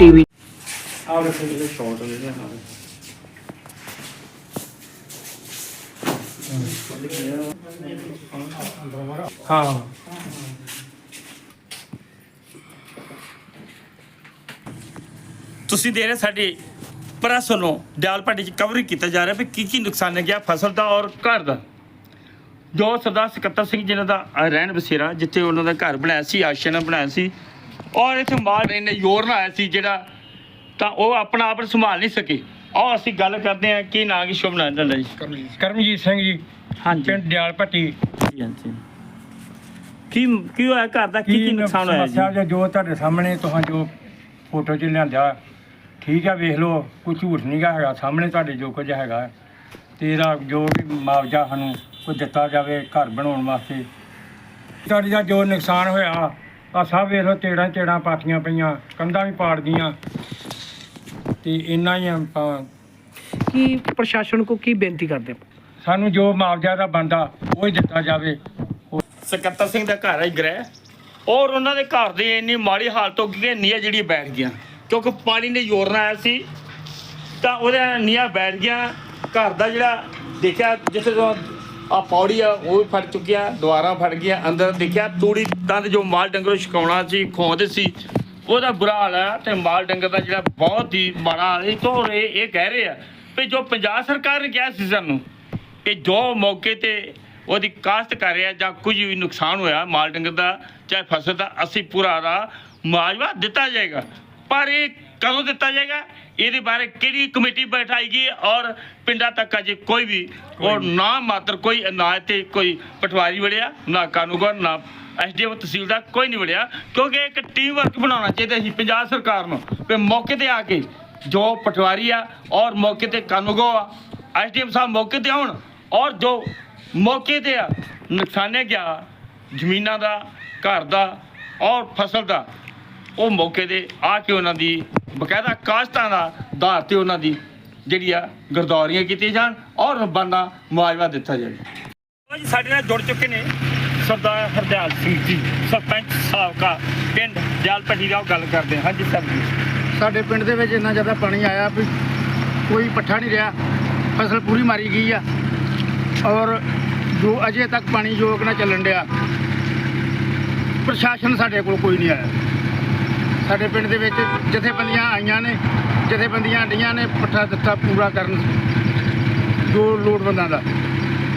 TV ਆਹ ਵੇਖੋ ਜਿਹੜੇ ਸ਼ਾਰਟ ਨੇ ਨਾ ਹਾਂ ਹਾਂ। ਤੁਸੀਂ ਦੇ ਰਹੇ ਸਾਡੇ ਪ੍ਰੈਸ ਵੱਲੋਂ ਦਿਆਲ ਪਾਟੀ ਚ ਕਵਰ ਕੀਤਾ ਜਾ ਰਿਹਾ ਵੀ ਕੀ ਕੀ ਨੁਕਸਾਨ ਹੈ ਗਿਆ ਫਸਲ ਦਾ ਔਰ ਘਰ ਦਾ। ਜੋ ਸਰਦਾਰ ਸਕੱਤਰ ਸਿੰਘ ਜਿਨ੍ਹਾਂ ਦਾ ਰਹਿਣ ਬਸੇਰਾ ਜਿੱਥੇ ਉਹਨਾਂ ਦਾ ਘਰ ਬਣਾਇਆ ਸੀ ਆਸ਼ਰਮ ਬਣਾਇਆ ਸੀ ਔਰ ਇੱਥੇ ਮਾਲ ਇਹਨੇ ਯੋਰ ਨਾ ਆਇਆ ਸੀ ਜਿਹੜਾ ਤਾਂ ਉਹ ਆਪਣਾ ਆਪ ਸੰਭਾਲ ਨਹੀਂ ਸਕੇ। ਔਰ ਅਸੀਂ ਗੱਲ ਕਰਦੇ ਹਾਂ ਕੀ ਨਾਂ ਕੀ ਸ਼ੁਭ ਨਾਮ ਦਾ ਜੀ? ਕਰਮਜੀਤ। ਸਿੰਘ ਜੀ ਹਾਂਜੀ। ਪਿੰਡ ਦਿਆਲ ਭੱਟੀ। ਹਾਂਜੀ ਕੀ ਕੀ ਹੋਇਆ ਘਰ ਦਾ? ਕੀ ਕੀ ਨੁਕਸਾਨ ਹੋਇਆ ਜੀ? ਸਮੱਸਿਆ ਜੋ- ਤੁਹਾਡੇ ਸਾਹਮਣੇ ਤੁਹਾਂ ਜੋ ਫੋਟੋ 'ਚ ਲਿਆਂਦਾ ਠੀਕ ਹੈ ਵੇਖ ਲਓ ਕੋਈ ਝੂਠ ਨਹੀਂ ਹੈਗਾ। ਸਾਹਮਣੇ ਤੁਹਾਡੇ ਜੋ ਕੁਝ ਹੈਗਾ ਤੇ ਇਹਦਾ ਜੋ ਵੀ ਮੁਆਵਜ਼ਾ ਸਾਨੂੰ ਕੋਈ ਦਿੱਤਾ ਜਾਵੇ ਘਰ ਬਣਾਉਣ ਵਾਸਤੇ ਤੁਹਾਡੀ ਦਾ ਜੋ ਨੁਕਸਾਨ ਹੋਇਆ ਆ ਸਭ ਵੇਖ ਲਓ ਤੇੜਾਂ ਤੇੜਾਂ ਪਾਟੀਆਂ ਪਈਆਂ ਕੰਧਾਂ ਵੀ ਪਾੜ ਗਈਆਂ। ਤੇ ਇੰਨਾ ਹੀ ਆਪਾਂ। ਕੀ ਪ੍ਰਸ਼ਾਸਨ ਕੋ ਕੀ ਬੇਨਤੀ ਕਰਦੇ ਹੋ? ਸਾਨੂੰ ਜੋ ਮੁਆਵਜ਼ਾ ਦਾ ਬੰਦਾ ਉਹ ਹੀ ਦਿੱਤਾ ਜਾਵੇ। ਸਕੱਤਰ ਸਿੰਘ ਦਾ ਘਰ ਹੈ ਗ੍ਰਹਿ। ਔਰ ਉਹਨਾਂ ਦੇ ਘਰ ਦੀ ਇੰਨੀ ਮਾੜੀ ਹਾਲਤ ਹੋ ਗਈ ਕਿ ਨੀਆਂ ਜਿਹੜੀਆਂ ਬੈਠ ਗਈਆਂ। ਕਿਉਂਕਿ ਪਾਣੀ ਨੇ ਜ਼ੋਰ ਨਾਲ ਆਇਆ ਸੀ ਤਾਂ ਉਹਦੇ ਨੀਆਂ ਬੈਠ ਗਿਆ ਘਰ ਦਾ ਜਿਹੜਾ ਦੇਖਿਆ ਜਿੱਥੇ ਤੋਂ ਆ ਪੌੜੀ ਆ ਉਹ ਵੀ ਫਟ ਚੁੱਕਿਆ, ਦੁਆਰਾ ਫਟ ਗਿਆ ਅੰਦਰ ਦੇਖਿਆ ਤੂੜੀ ਤੰਦ ਜੋ ਮਾਲ ਡੰਗਰੋਂ ਛਕਾਉਣਾ ਸੀ ਖੋਂਦੇ ਸੀ, ਉਹਦਾ ਬੁਰਾ ਹਾਲ ਹੈ ਤੇ ਮਾਲ ਡੰਗਰ ਦਾ ਜਿਹੜਾ ਬਹੁਤ ਹੀ ਮਾੜਾ ਹਾਲ ਹੈ। ਤੋਂ ਇਹ ਇਹ ਕਹਿ ਰਹੇ ਆ ਵੀ ਜੋ ਪੰਜਾਬ ਸਰਕਾਰ ਨੇ ਕਿਹਾ ਸੀ ਸਾਨੂੰ ਕਿ ਜੋ ਮੌਕੇ ਤੇ ਉਹਦੀ ਕਾਸ਼ਤ ਕਰ ਰਿਹਾ ਜਾਂ ਕੁਝ ਵੀ ਨੁਕਸਾਨ ਹੋਇਆ ਮਾਲ ਡੰਗਰ ਦਾ, ਚਾਹੇ ਫਸਲ ਦਾ, ਅਸੀਂ ਪੂਰਾ ਦਾ ਮੁਆਵਜ਼ਾ ਦਿੱਤਾ ਜਾਏਗਾ। ਪਰ ਇਹ ਕਦੋਂ ਦਿੱਤਾ ਜਾਏਗਾ? ਇਹਦੇ ਬਾਰੇ ਕਿਹੜੀ ਕਮੇਟੀ ਬਿਠਾਏਗੀ ਔਰ ਪਿੰਡਾਂ ਤੱਕ ਅਜੇ ਕੋਈ ਵੀ ਔਰ ਨਾ ਮਾਤਰ ਕੋਈ ਨਾ ਤੇ ਕੋਈ ਪਟਵਾਰੀ ਵੜਿਆ ਨਾ ਕਾਨੂੰਗਰ ਨਾ ਐਸਡੀਐਮ ਤਹਿਸੀਲਦਾਰ ਕੋਈ ਨਹੀਂ ਵੜਿਆ। ਕਿਉਂਕਿ ਇੱਕ ਟੀਮ ਵਰਕ ਬਣਾਉਣਾ ਚਾਹੀਦਾ ਸੀ ਪੰਜਾਬ ਸਰਕਾਰ ਨੂੰ ਵੀ ਮੌਕੇ ਤੇ ਆ ਕੇ ਜੋ ਪਟਵਾਰੀ ਆ ਔਰ ਮੌਕੇ ਤੇ ਕਾਨੂੰਗੋ ਆ ਐਸਡੀਐਮ ਸਾਹਿਬ ਮੌਕੇ ਤੇ ਆਉਣ ਔਰ ਜੋ ਮੌਕੇ ਤੇ ਆ ਨੁਕਸਾਨਿਆ ਗਿਆ ਜ਼ਮੀਨਾਂ ਦਾ ਘਰ ਦਾ ਔਰ ਫਸਲ ਦਾ ਉਹ ਮੌਕੇ ਤੇ ਆ ਕੇ ਉਹਨਾਂ ਦੀ ਬਕਾਇਦਾ ਕਾਸ਼ਤਾਂ ਦਾ ਆਧਾਰ ਤੇ ਉਹਨਾਂ ਦੀ ਜਿਹੜੀ ਆ ਗਰਦੌਰੀਆਂ ਕੀਤੀਆਂ ਜਾਣ ਔਰ ਬੰਦਾ ਮੁਆਵਜ਼ਾ ਦਿੱਤਾ ਜਾਵੇ। ਜੀ ਸਾਡੇ ਨਾਲ ਜੁੜ ਚੁੱਕੇ ਨੇ ਸਰਦਾਰ ਹਰਦਿਆਲ ਸਿੰਘ ਜੀ ਸਰਪੰਚ ਸਾਬਕਾ ਪਿੰਡ ਦਿਆਲਪੱਟੀ ਦਾ ਉਹ ਗੱਲ ਕਰਦੇ ਹਾਂ। ਹਾਂਜੀ ਸਰ ਜੀ। ਸਾਡੇ ਪਿੰਡ ਦੇ ਵਿੱਚ ਇੰਨਾ ਜ਼ਿਆਦਾ ਪਾਣੀ ਆਇਆ ਵੀ ਕੋਈ ਪੱਠਾ ਨਹੀਂ ਰਿਹਾ ਫਸਲ ਪੂਰੀ ਮਾਰੀ ਗਈ ਆ ਔਰ ਜੋ ਅਜੇ ਤੱਕ ਪਾਣੀ ਯੋਗ ਨਾ ਚੱਲਣ ਡਿਆ ਪ੍ਰਸ਼ਾਸਨ ਸਾਡੇ ਕੋਲ ਕੋਈ ਨਹੀਂ ਆਇਆ। ਸਾਡੇ ਪਿੰਡ ਦੇ ਵਿੱਚ ਜਥੇਬੰਦੀਆਂ ਆਈਆਂ ਨੇ ਜਥੇਬੰਦੀਆਂ ਡੀਆਂ ਨੇ ਪੱਠਾ ਦਿੱਤਾ ਪੂਰਾ ਕਰਨ ਜੋ ਲੋੜਵੰਦਾਂ ਦਾ।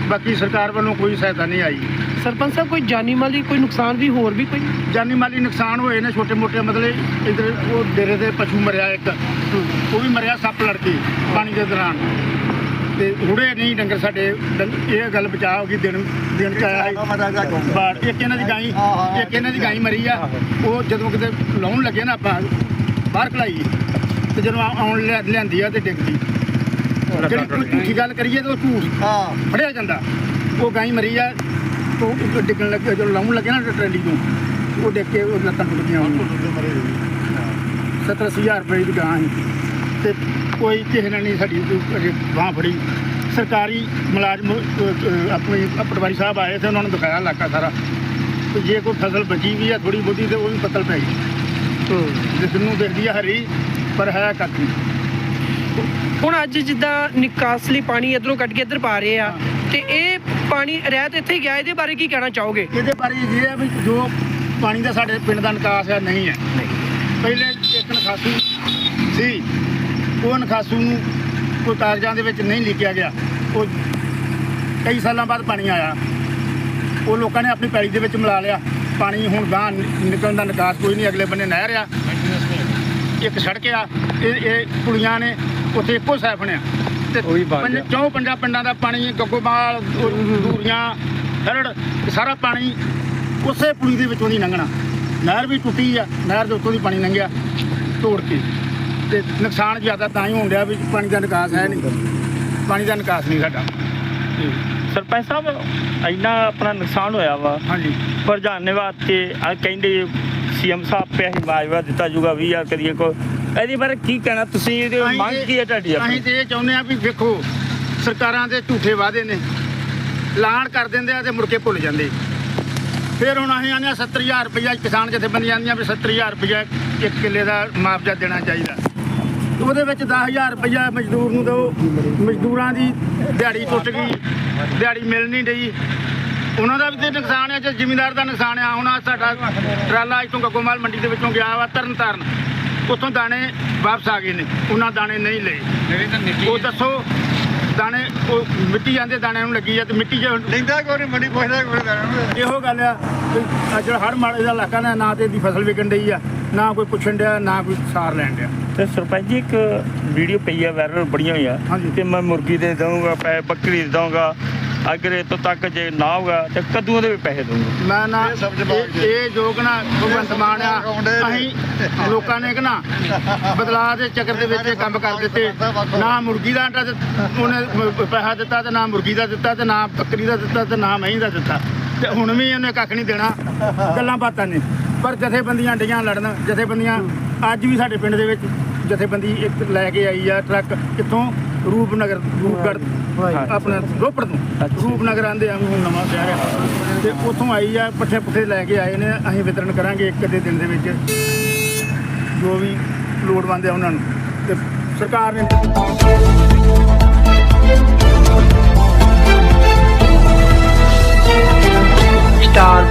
ਬਾਕੀ ਸਰਕਾਰ ਵੱਲੋਂ ਕੋਈ ਸਹਾਇਤਾ ਨਹੀਂ ਆਈ। ਸਰਪੰਚ ਸਾਹਿਬ ਕੋਈ ਜਾਨੀ ਮਾਲੀ ਕੋਈ ਨੁਕਸਾਨ ਵੀ ਹੋਰ ਵੀ ਕੋਈ? ਜਾਨੀ ਮਾਲੀ ਨੁਕਸਾਨ ਹੋਏ ਨੇ ਛੋਟੇ ਮੋਟੇ ਮਤਲਬ ਇਧਰ ਉਹ ਡੇਰੇ ਦੇ ਪਸ਼ੂ ਮਰਿਆ ਇੱਕ। ਉਹ ਵੀ ਮਰਿਆ ਸੱਪ ਲੜ ਕੇ ਪਾਣੀ ਦੇ ਦੌਰਾਨ। ਤੇ ਹੁੜੇ ਨਹੀਂ ਡੰਗਰ ਸਾਡੇ। ਇਹ ਗੱਲ ਬਚਾ ਹੋ ਗਈ ਦਿਨ ਦਿਨ ਚ ਆਇਆ ਸੀ। ਬਾੜ ਇੱਕ ਇਹਨਾਂ ਦੀ ਗਾਈ ਇੱਕ ਇਹਨਾਂ ਦੀ ਗਾਈ ਮਰੀ ਆ। ਉਹ ਜਦੋਂ ਕਿਤੇ ਲਾਉਣ ਲੱਗੇ ਨਾ ਆਪਾਂ ਬਾਹਰ ਖਲਾਈ। ਤੇ ਜਦੋਂ ਆ- ਆਉਣ ਲਿਆ- ਲਿਆਂਦੀ ਆ ਤੇ ਡਿੱਗ ਗਈ। ਜਿਹੜੀ ਕੋਈ ਝੂਠੀ ਗੱਲ ਕਰੀਏ ਤਾਂ ਉਹ ਝੂਠ ਫੜਿਆ ਜਾਂਦਾ। ਉਹ ਗਾਈ ਮਰੀ ਆ ਉਹ ਡਿੱਗਣ ਲੱਗੇ ਜਦੋਂ ਲਾਉਣ ਲੱਗੇ ਨਾ ਟਰੈਲੀ ਤੋਂ ਉਹ ਡਿੱਗ ਕੇ ਉਹ ਲੱਤਾਂ ਟੁੱਟ ਗਈਆਂ ਉਹਦੀਆਂ 70000 ਰੁਪਏ ਦੀ ਗਾਂ ਸੀ। ਤੇ ਕੋਈ ਕਿਸੇ ਨੇ ਨਹੀਂ ਸਾਡੀ ਬਾਹ ਫੜੀ। ਸਰਕਾਰੀ ਮੁਲਾਜ਼ਮ ਆਪਣੇ ਪਟਵਾਰੀ ਸਾਹਿਬ ਆਏ ਤੇ ਉਹਨਾਂ ਨੂੰ ਦਿਖਾਇਆ ਇਲਾਕਾ ਸਾਰਾ। ਤੇ ਜੇ ਕੋਈ ਫਸਲ ਬਚੀ ਵੀ ਆ ਥੋੜੀ ਬਹੁਤੀ ਤੇ ਉਹ ਵੀ ਪਤਲ ਪੈ ਗਈ। ਜਿਸ ਨੂੰ ਦੇਖਦੀ ਆ ਹਰੀ ਪਰ ਹੈ ਕੱਖ ਹੁਣ ਅੱਜ ਜਿੱਦਾਂ ਨਿਕਾਸ ਲਈ ਪਾਣੀ ਇਧਰੋਂ ਕੱਢ ਕੇ ਇੱਧਰ ਪਾ ਰਹੇ ਆ ਤੇ ਇਹ ਪਾਣੀ ਰਹਿਤ ਇੱਥੇ ਗਿਆ ਇਹਦੇ ਬਾਰੇ ਕੀ ਕਹਿਣਾ ਚਾਹੋਗੇ? ਇਹਦੇ ਬਾਰੇ ਇਹ ਹੈ ਵੀ ਜੋ ਪਾਣੀ ਦਾ ਸਾਡੇ ਪਿੰਡ ਦਾ ਨਿਕਾਸ ਹੈ ਨਹੀਂ ਹੈ। ਪਹਿਲੇ ਇੱਕ ਨਖਾਸੂ ਸੀ ਉਹ ਨਖਾਸੂ ਨੂੰ ਕੋਈ ਕਾਗਜ਼ਾਂ ਦੇ ਵਿੱਚ ਨਹੀਂ ਲਿਖਿਆ ਗਿਆ। ਉਹ ਕਈ ਸਾਲਾਂ ਬਾਅਦ ਪਾਣੀ ਆਇਆ। ਉਹ ਲੋਕਾਂ ਨੇ ਆਪਣੀ ਪੈਲੀ ਦੇ ਵਿੱਚ ਮਿਲਾ ਲਿਆ। ਪਾਣੀ ਹੁਣ ਗਾਂ ਨਿਕਲਣ ਦਾ ਨਿਕਾਸ ਕੋਈ ਨਹੀਂ। ਅਗਲੇ ਬੰਨੇ ਨਹਿਰ ਆ। ਇੱਕ ਸੜਕ ਆ। ਇਹ ਇਹ ਕੁੜੀਆਂ ਨੇ ਉੱਥੇ ਇੱਕੋ ਸਾਈਫਨ ਆ ਤੇ ਪੰਜ-। ਚੌਂ ਪੰਜਾਂ ਪਿੰਡਾਂ ਦਾ ਪਾਣੀ ਗੱਗੋਮਾਲ ਦੂਰੀਆਂ ਇਹ ਸਾਰਾ ਪਾਣੀ ਉਸੇ ਪੁਲੀ ਦੇ ਵਿੱਚੋਂ ਦੀ ਲੰਘਣਾ। ਨਹਿਰ ਵੀ ਟੁੱਟੀ ਆ। ਨਹਿਰ ਦੇ ਉੱਤੋਂ ਦੀ ਪਾਣੀ ਲੰਘਿਆ। ਤੋੜ ਕੇ। ਤੇ ਨੁਕਸਾਨ ਜ਼ਿਆਦਾ ਤਾਂ ਹੀ ਹੋਣ ਡਿਆ ਵੀ ਪਾਣੀ ਦਾ ਨਿਕਾਸ ਹੈ ਨਹੀਂ। ਪਾਣੀ ਦਾ ਨਿਕਾਸ ਨਹੀਂ ਸਾਡਾ। ਸਰਪੰਚ ਸਾਹਿਬ ਇੰਨਾ ਆਪਣਾ ਨੁਕਸਾਨ ਹੋਇਆ ਵਾ। ਹਾਂਜੀ। ਪਰ ਜਾਣਨੇ ਵਾਸਤੇ ਆ ਕਹਿੰਦੇ ਸੀਐਮ ਸਾਹਿਬ ਪਿਆ ਹੀ ਮਾਜਵਾ ਦਿੱਤਾ ਜੂਗਾ 20000 ਕਰੀਏ ਕੋ ਇਹਦੇ ਬਾਰੇ ਕੀ ਕਹਿਣਾ? ਤੁਸੀਂ ਇਹਦੀ ਮੰਗ ਕੀ ਹੈ ਤੁਹਾਡੀ ਅਸੀਂ ਤੇ ਇਹ ਚਾਹੁੰਦੇ ਆ ਵੀ ਵੇਖੋ ਸਰਕਾਰਾਂ ਦੇ ਝੂਠੇ ਵਾਅਦੇ ਨੇ। ਐਲਾਨ ਕਰ ਦਿੰਦੇ ਆ ਤੇ ਮੁੜ ਕੇ ਭੁੱਲ ਜਾਂਦੇ। ਫਿਰ ਹੁਣ ਅਸੀਂ ਆਨੇ 70000 ਰੁਪਇਆ ਕਿਸਾਨ ਜਥੇਬੰਦੀਆਂ ਆਂਦੀਆਂ ਵੀ 70000 ਰੁਪਇਆ ਇੱਕ ਕਿੱਲੇ ਦਾ ਮੁਆਵਜ਼ਾ ਦੇਣਾ ਚਾਹੀਦਾ। ਉਹਦੇ ਵਿੱਚ 10000 ਰੁਪਇਆ ਮਜ਼ਦੂਰ ਨੂੰ ਦਿਓ। ਮਜ਼ਦੂਰਾਂ ਦੀ ਦਿਹਾੜੀ ਟੁੱਟ ਗਈ ਦਿਹਾੜੀ ਮਿਲ ਨਹੀਂ ਰਹੀ। ਉਹਨਾਂ ਦਾ ਵੀ ਤੇ ਨੁਕਸਾਨ ਹੈ ਜੇ ਜ਼ਿਮੀਂਦਾਰ ਦਾ ਨੁਕਸਾਨ ਆ ਹੁਣ ਆਹ ਸਾਡਾ ਟਰਾਲਾ ਇੱਥੋਂ ਗੱਗੋਮਾਲ ਮੰਡੀ ਦੇ ਵਿੱਚੋਂ ਗਿਆ ਵਾ ਤਰਨ ਤਾਰਨ ਉੱਥੋਂ ਦਾਣੇ ਵਾਪਸ ਆ ਗਏ ਨੇ ਉਹਨਾਂ ਦਾਣੇ ਨਹੀਂ ਲਏ। ਉਹ ਦੱਸੋ ਦਾਣੇ ਉਹ ਮਿੱਟੀ ਜਾਂਦੇ ਦਾਣਿਆਂ ਨੂੰ ਲੱਗੀ ਆ ਤੇ ਮਿੱਟੀ 'ਚ ਲੈਂਦਾ ਕੋਈ ਨਹੀਂ ਮੰਡੀ ਪੁੱਛਦਾ ਕੋਈ ਨਹੀਂ ਇਹੋ ਗੱਲ ਆ ਜਿਹੜਾ ਹੜ ਮਾਲੇ ਦਾ ਇਲਾਕਾ ਨਾ ਨਾ ਤੇ ਦੀ ਫਸਲ ਵਿਕਣ ਡਈ ਆ ਨਾ ਕੋਈ ਪੁੱਛਣ ਡਿਆ ਨਾ ਕੋਈ ਸਾਰ ਲੈਣ ਡਿਆ। ਤੇ ਸਰਪੰਚ ਜੀ ਇੱਕ ਵੀਡੀਓ ਪਈ ਆ ਵਾਇਰਲ ਬੜੀਆਂ ਹੋਈਆਂ। ਤੇ ਮੈਂ ਮੁਰਗੀ ਦੇ ਦਊਂਗਾ ਪੈ ਬੱਕਰੀ ਦੇ ਦਊਂਗਾ। ਅਗਰ ਇਹ ਤੋਂ ਤੱਕ ਜੇ ਨਾ ਹੋਗਾ ਤੇ ਕੱਦੂਆਂ ਦੇ ਵੀ ਪੈਸੇ ਦਊਂਗਾ। ਮੈਂ ਨਾ ਇਹ ਸਭ ਜਵਾਬ ਇਹ- ਇਹ ਜੋਗ ਨਾ ਭਗਵੰਤ ਮਾਨ ਆ। ਅਸੀਂ ਲੋਕਾਂ ਨੇ ਕਿ ਨਾ ਬਦਲਾਅ ਦੇ ਚੱਕਰ ਦੇ ਵਿੱਚ ਕੰਮ ਕਰ ਦਿੱਤੇ। ਨਾ ਮੁਰਗੀ ਦਾ ਆਟਾ ਉਹਨੇ ਪੈਸਾ ਦਿੱਤਾ ਤੇ ਨਾ ਮੁਰਗੀ ਦਾ ਦਿੱਤਾ ਤੇ ਨਾ ਬੱਕਰੀ ਦਾ ਦਿੱਤਾ ਤੇ ਨਾ ਮਹੀਂ ਦਾ ਦਿੱਤਾ। ਤੇ ਹੁਣ ਵੀ ਇਹਨੇ ਕੱਖ ਨਹੀਂ ਦੇਣਾ। ਗੱਲਾਂ ਬਾਤਾਂ ਨੇ। ਪਰ ਜਥੇਬੰਦੀਆਂ ਡੀਆਂ ਲੜਨ ਜਥੇਬੰਦੀਆਂ ਅੱਜ ਵੀ ਸਾਡੇ ਪਿੰਡ ਦੇ ਵਿੱਚ ਜਥੇਬੰਦੀ ਇੱਕ ਲੈ ਕੇ ਆਈ ਆ ਟਰੱਕ ਕਿੱਥੋਂ? ਰੂਪਨਗਰ ਰੂਪਗੜ੍ਹ ਆਪਣਾ ਰੋਪੜ ਤੋਂ। ਰੂਪਨਗਰ ਆਂਦੇ ਆ ਹੁਣ ਨਵਾਂ ਸ਼ਹਿਰ ਆ। ਤੇ ਉੱਥੋਂ ਆਈ ਆ ਪੱਠੇ ਪੁੱਠੇ ਲੈ ਕੇ ਆਏ ਨੇ ਅਸੀਂ ਵਿਤਰਨ ਕਰਾਂਗੇ ਇੱਕ ਅੱਧੇ ਦਿਨ ਦੇ ਵਿੱਚ। ਜੋ ਵੀ ਲੋੜਵੰਦ ਆ ਉਹਨਾਂ ਨੂੰ। ਤੇ ਸਰਕਾਰ ਨੇ ਸਟਾਰ